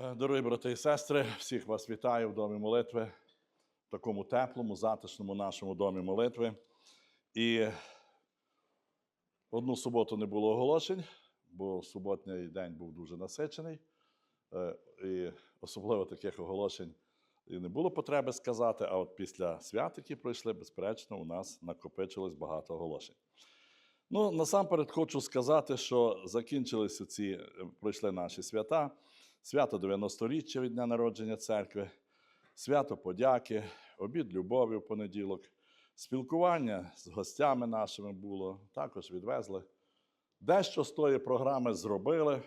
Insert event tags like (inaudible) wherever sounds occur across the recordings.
Е, Дорогі брати і сестри, всіх вас вітаю в домі молитви, в такому теплому, затишному нашому домі молитви. І одну суботу не було оголошень, бо суботній день був дуже насичений. Е, І особливо таких оголошень і не було потреби сказати. А от після свят, які пройшли, безперечно, у нас накопичилось багато оголошень. Ну, насамперед хочу сказати, що закінчилися ці, е, пройшли наші свята. Свято 90-річчя від дня народження церкви, свято подяки, обід любові в понеділок, спілкування з гостями нашими було, також відвезли. Дещо з тої програми зробили.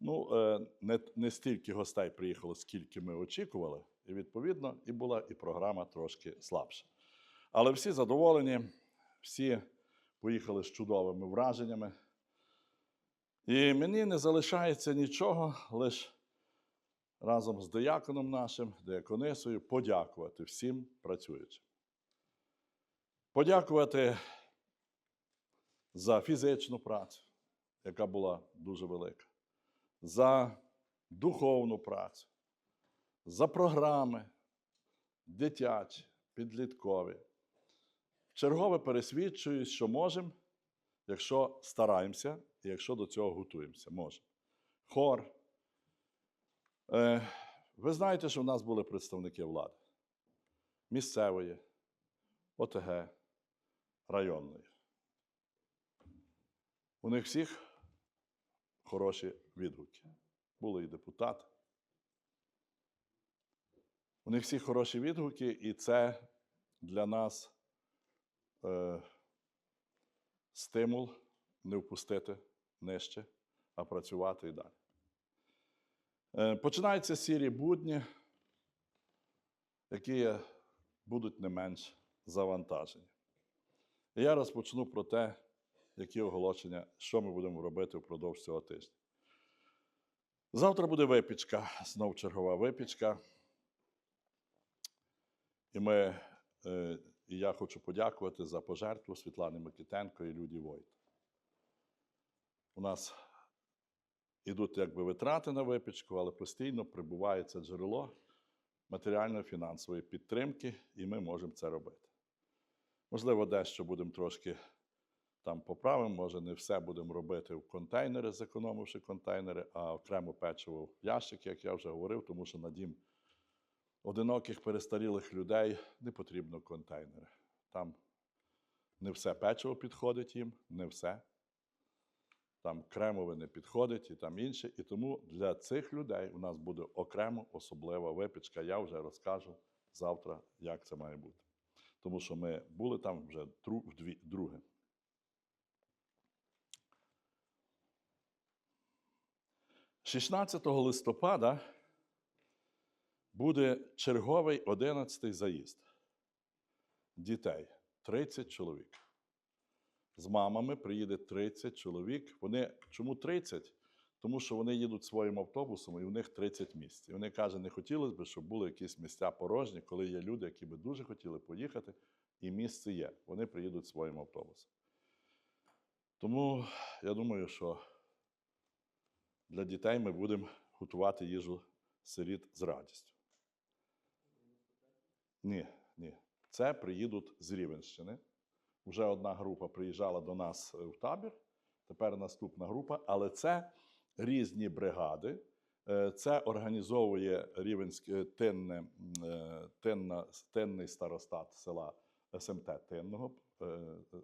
Ну, е, не, не стільки гостей приїхало, скільки ми очікували, і відповідно і була і програма трошки слабша. Але всі задоволені, всі поїхали з чудовими враженнями. І мені не залишається нічого, лише разом з дияконом нашим, диаконисою, подякувати всім працюючим. Подякувати за фізичну працю, яка була дуже велика, за духовну працю, за програми дитячі, підліткові. Чергове пересвідчуюсь, що можемо, якщо стараємося і якщо до цього готуємося. Можемо. Хор. Е, ви знаєте, що в нас були представники влади місцевої, ОТГ, районної. У них всіх хороші відгуки. Були і депутати. У них всіх хороші відгуки, і це для нас е, стимул не впустити нижче, а працювати і далі. Е, Починаються сірі будні, які будуть не менш завантажені. І я розпочну про те, які оголошення, що ми будемо робити впродовж цього тижня. Завтра буде випічка, знов чергова випічка. І ми, е, і я хочу подякувати за пожертву Світлани Микитенко і Люді Войт. У нас ідуть якби витрати на випічку, але постійно прибуває це джерело матеріально-фінансової підтримки, і ми можемо це робити. Можливо, дещо будемо трошки там поправимо, може, не все будемо робити в контейнери, зекономивши контейнери, а окремо печиво в ящики, як я вже говорив, тому що на дім одиноких перестарілих людей не потрібно контейнери. Там не все печиво підходить їм, не все. Там кремове не підходить і там інше. І тому для цих людей у нас буде окремо особлива випічка. Я вже розкажу завтра, як це має бути. Тому що ми були там вже дру- друге. – 16 листопада буде черговий 11-й заїзд дітей 30 чоловік. З мамами приїде 30 чоловік. Вони чому 30? Тому що вони їдуть своїм автобусом, і у них 30 місць. І вони кажуть, не хотілося б, щоб були якісь місця порожні, коли є люди, які би дуже хотіли поїхати, і місце є. Вони приїдуть своїм автобусом. Тому я думаю, що для дітей ми будемо готувати їжу сиріт з радістю. Ні, ні. Це приїдуть з Рівенщини. Вже одна група приїжджала до нас е, в табір, тепер наступна група, але це різні бригади. Е, Це організовує Рівенське тинне, е, тинна, тинний старостат села СМТ Тинного,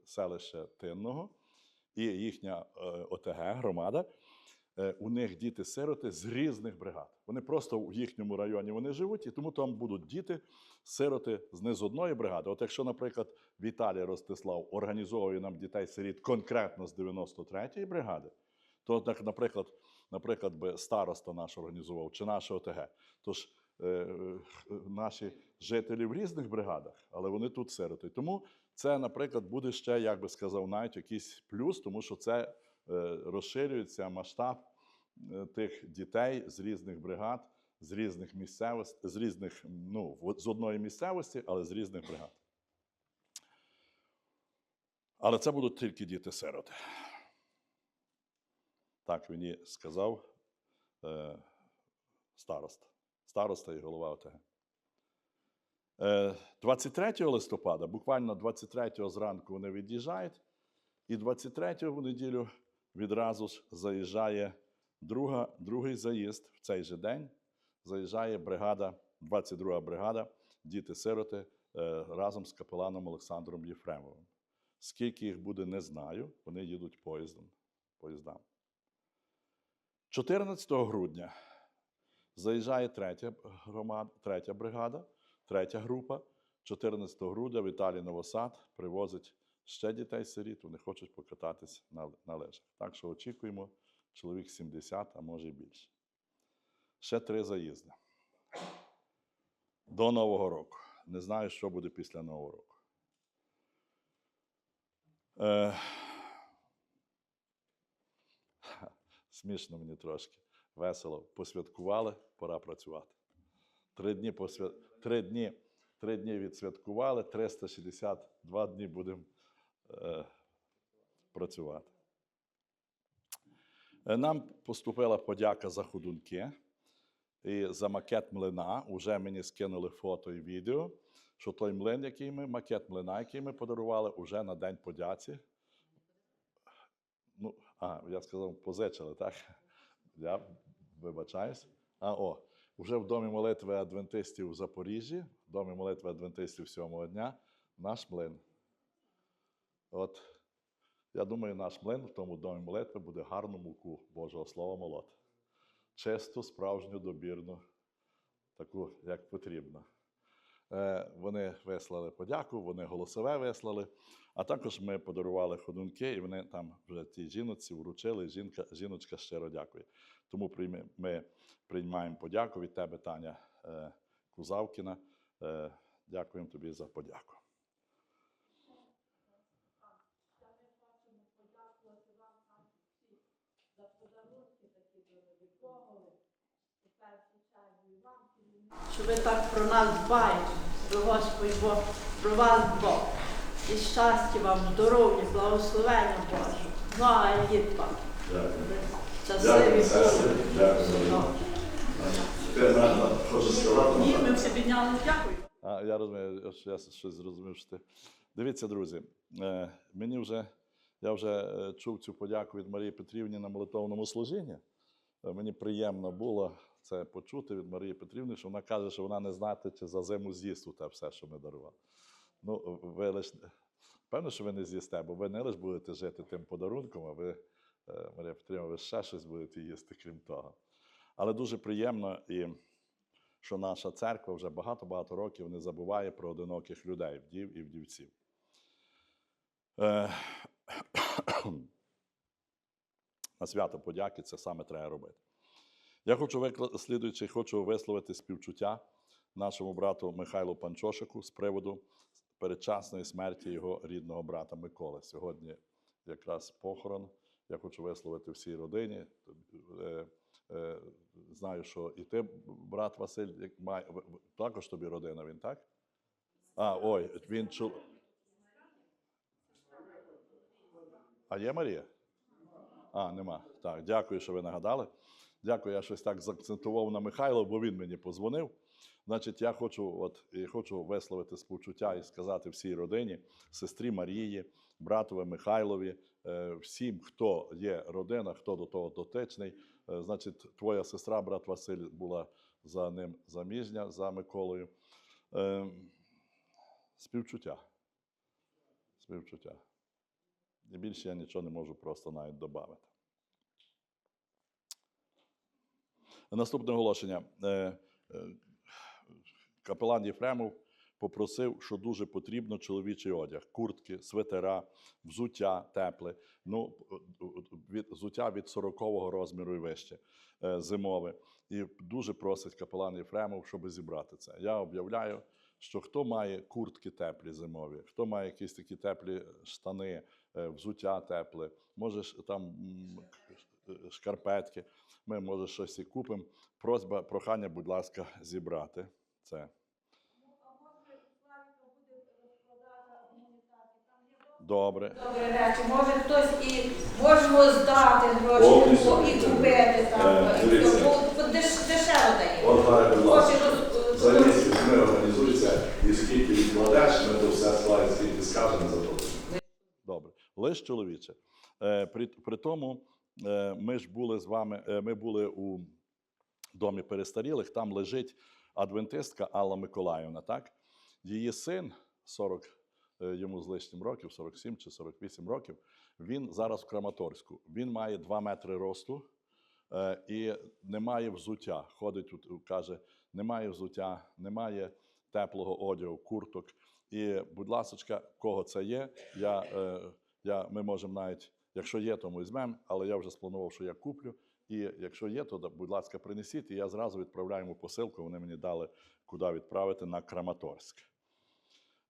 селище Тинного і їхня ОТГ, громада. Е, У них діти-сироти з різних бригад. Вони просто в їхньому районі вони живуть, і тому там будуть діти, сироти з не з одної бригади. От якщо, наприклад, Віталій Ростислав організовує нам дітей-сиріт конкретно з 93-ї бригади, то наприклад, наприклад, би староста наш організував чи наше ОТГ. Тож е, е, наші жителі в різних бригадах, але вони тут сироти. Тому це, наприклад, буде ще, як би сказав, навіть якийсь плюс, тому що це розширюється масштаб е, тих дітей з різних бригад, з різних місцевостей, з різних, ну, з одної місцевості, але з різних бригад. Але це будуть тільки діти-сироти. Так мені сказав е, староста. Староста і голова ОТГ. Е, 23 листопада, буквально 23 зранку вони від'їжджають, і 23 в неділю відразу ж заїжджає друга, другий заїзд в цей же день. Заїжджає бригада, 22 бригада, діти-сироти е, разом з капеланом Олександром Єфремовим. Скільки їх буде, не знаю. Вони їдуть поїздом, поїздам. 14 грудня заїжджає третя, громада, третя бригада, третя група. 14 грудня Віталій Новосад привозить ще дітей-сиріт, вони хочуть покататись на, на лижах. Так що очікуємо чоловік 70, а може і більше. Ще три заїзди. До Нового року. Не знаю, що буде після Нового року. Е, (laughs) смішно мені трошки. Весело. Посвяткували, пора працювати. Три дні, посвя... три дні, три дні відсвяткували, 362 дні будемо е, працювати. Е, Нам поступила подяка за ходунки і за макет млина. Уже мені скинули фото і відео, що той млин, який ми, макет млина, який ми подарували, уже на День подяці. Ну, а, я сказав, позичили, так? Я вибачаюсь. А о, вже в домі молитви адвентистів в Запоріжжі, в домі молитви адвентистів сьомого дня, наш млин. От, я думаю, наш млин в тому домі молитви буде гарну муку Божого Слова молоти. Чисту, справжню, добірну, таку, як потрібно. Е, Вони вислали подяку, вони голосове вислали. А також ми подарували ходунки, і вони там вже тій жіночці вручили. Жінка, жіночка щиро дякує. Тому ми приймаємо подяку від тебе, Таня е, Кузавкіна. Е, Дякуємо тобі за подяку. Що ви так про нас дбаєте, що Господь Бог про вас Бог. І щастя вам, здоров'я, благословення Боже. Ну, а дітка, щасливі були. Ну. Ні, ми все підняли, дякую. А, я розумію, що я щось зрозумів, що ти. Дивіться, друзі, е, мені вже, я вже е, чув цю подяку від Марії Петрівни на молитовному служінні. Е, Мені приємно було це почути від Марії Петрівни, що вона каже, що вона не знати, чи за зиму з'їсть те все, що ми дарували. Ну, ви лиш, певно, що ви не з'їсте, бо ви не лише будете жити тим подарунком, а ви, е, Марія Петрівна, ви ще щось будете їсти, крім того. Але дуже приємно і що наша церква вже багато-багато років не забуває про одиноких людей, вдів і вдівців. Е, (clears throat) На свято подяки це саме треба робити. Я хочу викла- слідуючи, хочу висловити співчуття нашому брату Михайлу Панчошику з приводу передчасної смерті його рідного брата Миколи. Сьогодні якраз похорон. Я хочу висловити всій родині. Е, е, Знаю, що і ти, брат Василь, також тобі родина, він так? А, ой, він чу... А є Марія? А, нема. Так, дякую, що ви нагадали. Дякую, я щось так заакцентував на Михайло, бо він мені позвонив. Значить, я хочу, от, і хочу висловити співчуття і сказати всій родині, сестрі Марії, братові Михайлові, е, всім, хто є родина, хто до того дотичний. Е, Значить, твоя сестра, брат Василь, була за ним заміжня, за Миколою. Е, Співчуття. Співчуття. І більше я нічого не можу просто навіть додати. Наступне оголошення. Е, е, Капелан Єфремов попросив, що дуже потрібно чоловічий одяг: куртки, свитера, взуття тепле. Ну, від, взуття від 40-го розміру і вище е, зимове. І дуже просить капелан Єфремов, щоб зібрати це. Я об'являю, що хто має куртки теплі зимові, хто має якісь такі теплі штани, е, взуття тепле, може там шкарпетки. Ми, може, щось і купимо. Просьба, прохання, будь ласка, зібрати це. Добре. Добре речі. Може хтось і можемо здати гроші і купити е, там. Дешево дає. Залізь ми організується, і скільки відкладеш, ми то все слайд, скільки скажемо за то. Добре. Лиш чоловіче. Е, при, при тому ми ж були з вами, е, ми були у домі перестарілих, там лежить адвентистка Алла Миколаївна, так? Її син, 40 е, йому з лишнім років, 47 чи 48 років, він зараз в Краматорську. Він має 2 метри росту е, і немає взуття. Ходить, тут, каже, немає взуття, немає теплого одягу, курток. І, будь ласка, кого це є, я, е, я, ми можемо навіть, якщо є, то ми візьмемо, але я вже спланував, що я куплю. І якщо є, то, будь ласка, принесіть, і я зразу відправляю посилку. Вони мені дали, куди відправити на Краматорськ.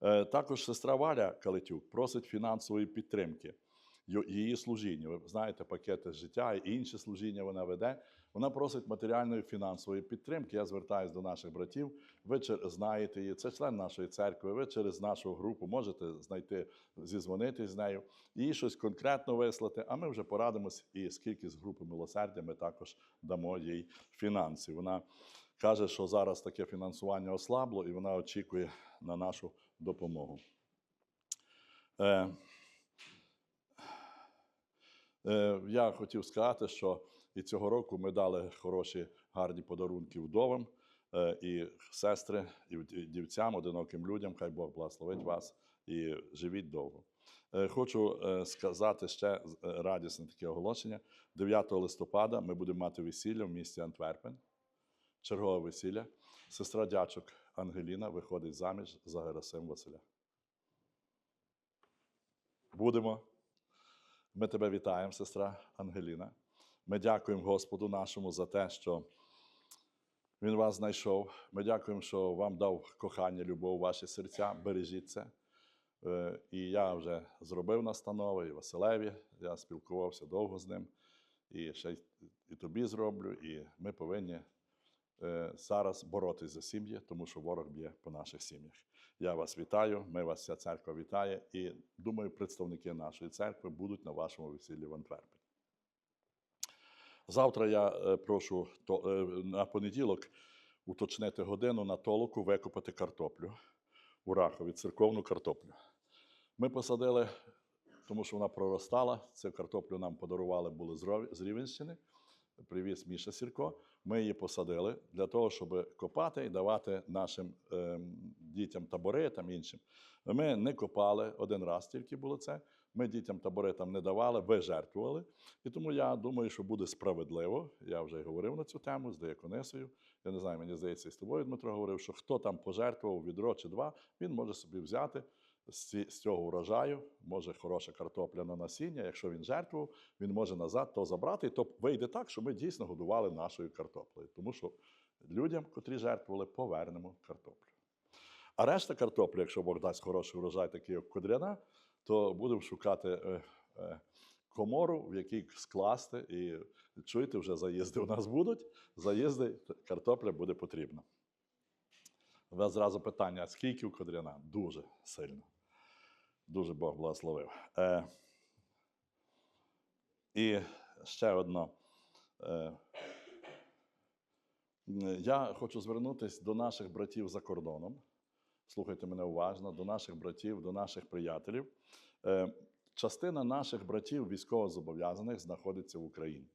Е, Також сестра Валя Калитюк просить фінансової підтримки її служіння. Ви знаєте, пакети життя і інші служіння вона веде. Вона просить матеріальної фінансової підтримки. Я звертаюся до наших братів. Ви знаєте її, це член нашої церкви. Ви через нашу групу можете знайти, зізвонитись з нею, їй щось конкретно вислати. А ми вже порадимось, і скільки з групи милосердя ми також дамо їй фінансів. Вона каже, що зараз таке фінансування ослабло, і вона очікує на нашу допомогу. Е, е, я хотів сказати, що і цього року ми дали хороші, гарні подарунки вдовам е, і сестри, і дівцям, одиноким людям. Хай Бог благословить вас і живіть довго. Е, Хочу е, сказати ще радісне таке оголошення. 9 листопада ми будемо мати весілля в місті Антверпен. Чергове весілля. Сестра дячок Ангеліна виходить заміж за Герасим Василя. Будемо. Ми тебе вітаємо, сестра Ангеліна. Ми дякуємо Господу нашому за те, що Він вас знайшов. Ми дякуємо, що вам дав кохання, любов ваші серця. Бережіть це. Е, І я вже зробив настанови і Василеві. Я спілкувався довго з ним. І ще і тобі зроблю. І ми повинні е, зараз боротись за сім'ї, тому що ворог б'є по наших сім'ях. Я вас вітаю, ми вас вся церква вітає, і думаю, представники нашої церкви будуть на вашому весіллі в Антверпені. Завтра я е, прошу е, на понеділок уточнити годину на толоку викопати картоплю у Рахові, церковну картоплю. Ми посадили, тому що вона проростала. Цю картоплю нам подарували були з Рівенщини. Привіз Міша Сірко. Ми її посадили для того, щоб копати і давати нашим ем, дітям табори там іншим. Ми не копали один раз, тільки було це. Ми дітям табори там не давали, ви жертвували. І тому я думаю, що буде справедливо. Я вже говорив на цю тему з Деяконесою. Я не знаю, мені здається, і з тобою Дмитро говорив, що хто там пожертвував відро чи два, він може собі взяти з цього урожаю, може хороша картопля на насіння. Якщо він жертвував, він може назад то забрати, і то вийде так, що ми дійсно годували нашою картоплею. Тому що людям, котрі жертвували, повернемо картоплю. А решта картоплі, якщо Бог дасть хороший урожай, такий як кодряна, то будемо шукати е, е, комору, в якій скласти. І чуєте, вже заїзди у нас будуть. Заїзди, картопля буде потрібна. У вас зразу питання: скільки у кодряна? Дуже сильно. Дуже Бог благословив. Е, і ще одно. Е, я хочу звернутися до наших братів за кордоном. Слухайте мене уважно, до наших братів, до наших приятелів. Е, частина наших братів військовозобов'язаних знаходиться в Україні.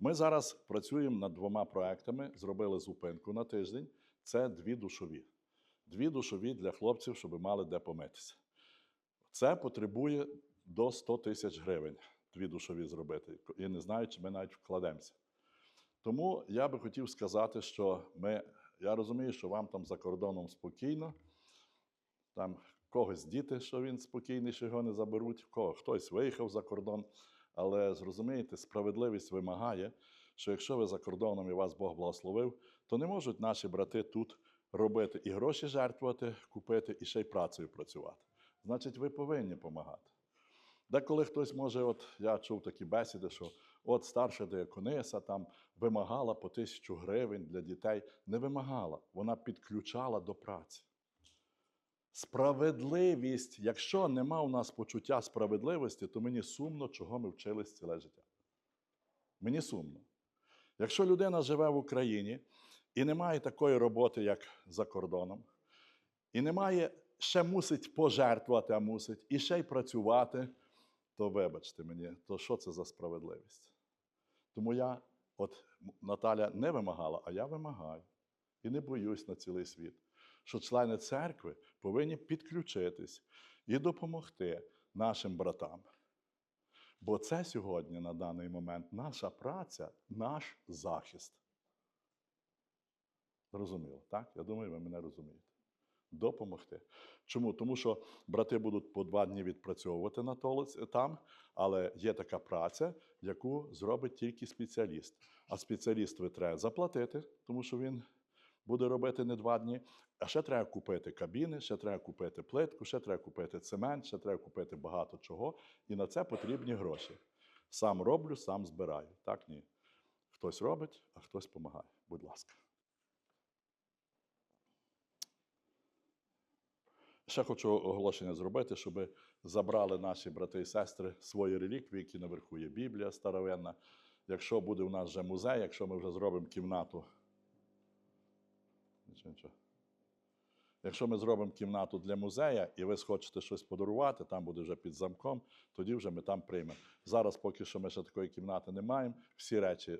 Ми зараз працюємо над двома проектами, зробили зупинку на тиждень. Це дві душові. Дві душові для хлопців, щоб мали де помитися. Це потребує до 100 тисяч гривень. Дві душові зробити. І не знаю, чи ми навіть вкладемося. Тому я би хотів сказати, що ми, я розумію, що вам там за кордоном спокійно, там когось діти, що він спокійний, що його не заберуть, в кого хтось виїхав за кордон. Але зрозумієте, справедливість вимагає, що якщо ви за кордоном і вас Бог благословив, то не можуть наші брати тут робити і гроші жертвувати, купити, і ще й працею працювати. Значить, ви повинні допомагати. Деколи хтось може, от я чув такі бесіди, що от старша деякониса там вимагала по тисячу гривень для дітей. Не вимагала, вона підключала до праці. Справедливість, якщо нема у нас почуття справедливості, то мені сумно, чого ми вчились ціле життя. Мені сумно. Якщо людина живе в Україні і не має такої роботи, як за кордоном, і немає, ще мусить пожертвувати, а мусить, і ще й працювати, то вибачте мені, то що це за справедливість? Тому я, от Наталя не вимагала, а я вимагаю. І не боюсь на цілий світ, що члени церкви повинні підключитись і допомогти нашим братам. Бо це сьогодні, на даний момент, наша праця, наш захист. Зрозуміло, так? Я думаю, ви мене розумієте. Допомогти. Чому? Тому що брати будуть по два дні відпрацьовувати на толиці там, але є така праця, яку зробить тільки спеціаліст. А спеціалістові треба заплатити, тому що він буде робити не два дні. А ще треба купити кабіни, ще треба купити плитку, ще треба купити цемент, ще треба купити багато чого. І на це потрібні гроші. Сам роблю, сам збираю. Так ні. Хтось робить, а хтось допомагає. Будь ласка. Ще хочу оголошення зробити, щоб забрали наші брати і сестри свої реліквії, які наверху є Біблія старовинна. Якщо буде у нас вже музей, якщо ми вже зробимо кімнату. Нічого, нічого. Якщо ми зробимо кімнату для музея, і ви схочете щось подарувати, там буде вже під замком, тоді вже ми там приймемо. Зараз поки що ми ще такої кімнати не маємо. Всі речі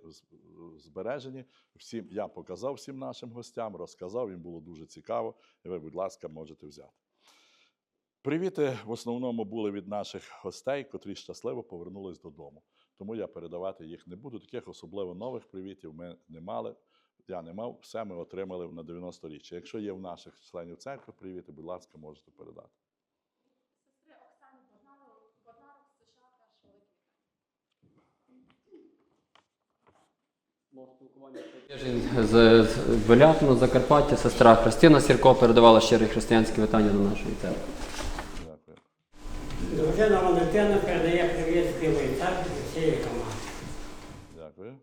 збережені. Всім я показав всім нашим гостям, розказав, їм було дуже цікаво. І ви, будь ласка, можете взяти. Привіти в основному були від наших гостей, котрі щасливо повернулись додому. Тому я передавати їх не буду. Таких особливо нових привітів ми не мали. Я не мав, все ми отримали на 90-річчя. Якщо є в наших членів церкви привіти, будь ласка, можете передати. Сестри Оксани з США теж велике З з Белятину, Закарпаття, сестра Христина Сірко передавала щирі християнські вітання до нашої церкви. Дякую. Дружина Валентина передає привіт з Білої церкви всієї команди. Дякую.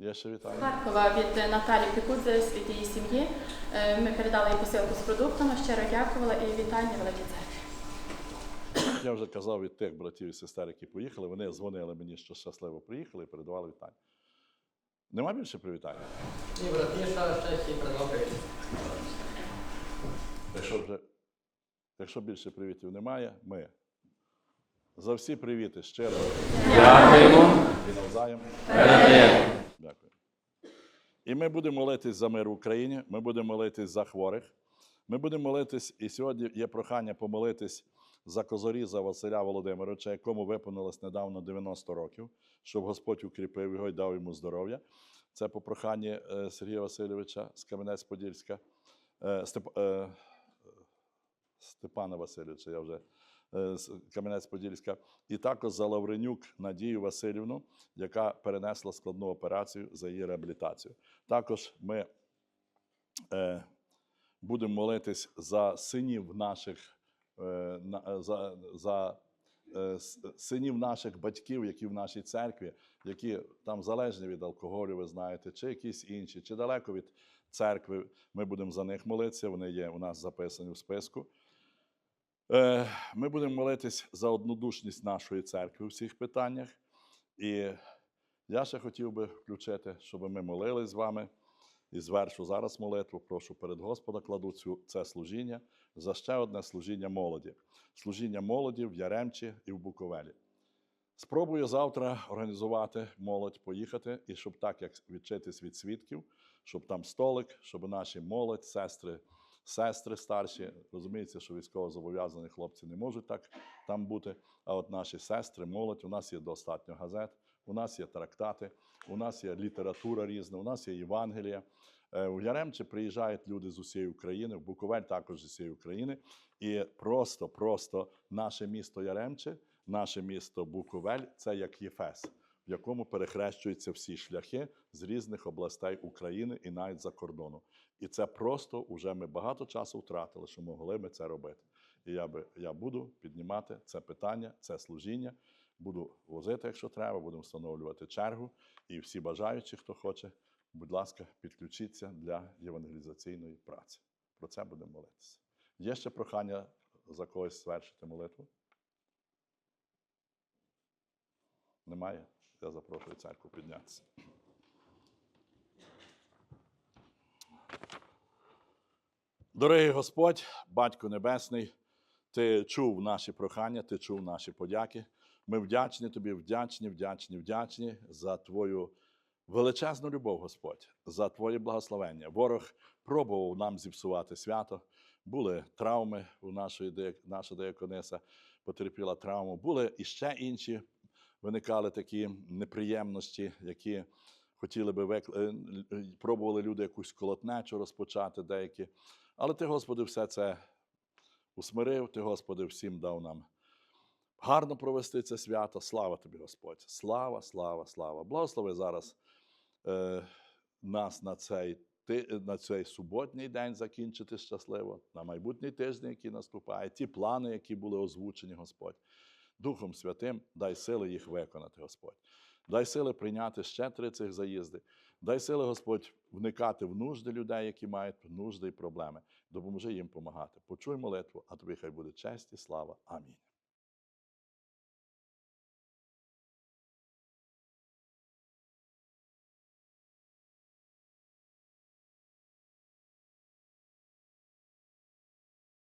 Є ще вітання? Харкова від Наталі Пікудзе з від її сім'ї. Е, Ми передали їй посилку з продуктами, щиро дякувала і вітання Великій церкві. Я вже казав від тих братів і сестер, які поїхали, вони дзвонили мені, що щасливо приїхали і передавали вітання. Нема більше привітання? І братіша ще всі передавали. Якщо вже якщо більше привітів немає, ми за всі привіти щиро Дякуємо. і навзаєм. Передаємо. Дякую. І ми будемо молитись за мир в Україні, ми будемо молитись за хворих. Ми будемо молитись, і сьогодні є прохання помолитись за козоріза Василя Володимировича, якому виповнилось недавно 90 років, щоб Господь укріпив його і дав йому здоров'я. Це по проханні е, Сергія Васильовича з Кам'янець-Подільська, е, Степ, е, Степана Васильовича, я вже Кам'янець-Подільська, і також за Лавренюк Надію Васильівну, яка перенесла складну операцію за її реабілітацію. Також ми е, будемо молитись за синів наших, е, е, за, за е, синів наших батьків, які в нашій церкві, які там залежні від алкоголю, ви знаєте, чи якісь інші, чи далеко від церкви. Ми будемо за них молитися. Вони є у нас записані в списку. Е, Ми будемо молитись за однодушність нашої церкви у всіх питаннях. І я ще хотів би включити, щоб ми молились з вами. І звершу зараз молитву. Прошу перед Господа кладу цю, це служіння за ще одне служіння молоді. Служіння молоді в Яремчі і в Буковелі. Спробую завтра організувати молодь, поїхати, і щоб так, як відчитись від свідків, щоб там столик, щоб наші молодь, сестри, сестри старші, розуміється, що військово-зобов'язані хлопці не можуть так там бути. А от наші сестри, молодь, у нас є достатньо газет, у нас є трактати, у нас є література різна, у нас є Євангелія. Е, У Яремче приїжджають люди з усієї України, в Буковель також з усієї України. І просто, просто наше місто Яремче, наше місто Буковель це як Єфес, в якому перехрещуються всі шляхи з різних областей України і навіть за кордону. І це просто вже ми багато часу втратили, що могли ми це робити. І я би я буду піднімати це питання, це служіння. Буду возити, якщо треба, будемо встановлювати чергу. І всі бажаючі, хто хоче, будь ласка, підключіться для євангелізаційної праці. Про це будемо молитися. Є ще прохання за когось звершити молитву? Немає? Я запрошую церкву піднятися. Дорогий Господь, Батько Небесний, Ти чув наші прохання, ти чув наші подяки. Ми вдячні тобі, вдячні, вдячні, вдячні за твою величезну любов, Господь, за твоє благословення. Ворог пробував нам зіпсувати свято. Були травми у нашої наша деяконеса потерпіла травму. Були іще інші, виникали такі неприємності, які хотіли би вик... е, е, пробували люди якусь колотнечу розпочати деякі. Але ти, Господи, все це усмирив, ти, Господи, всім дав нам гарно провести це свято. Слава тобі, Господь! Слава, слава, слава! Благослови зараз е, нас на цей, ти, на цей суботній день закінчити щасливо, на майбутній тиждень, який наступає, ті плани, які були озвучені, Господь. Духом Святим, дай сили їх виконати, Господь. Дай сили прийняти ще три цих заїзди. Дай сили, Господь, вникати в нужди людей, які мають нужди і проблеми. Допоможи їм допомагати. Почуй молитву, а тобі хай буде честь і слава. Амінь.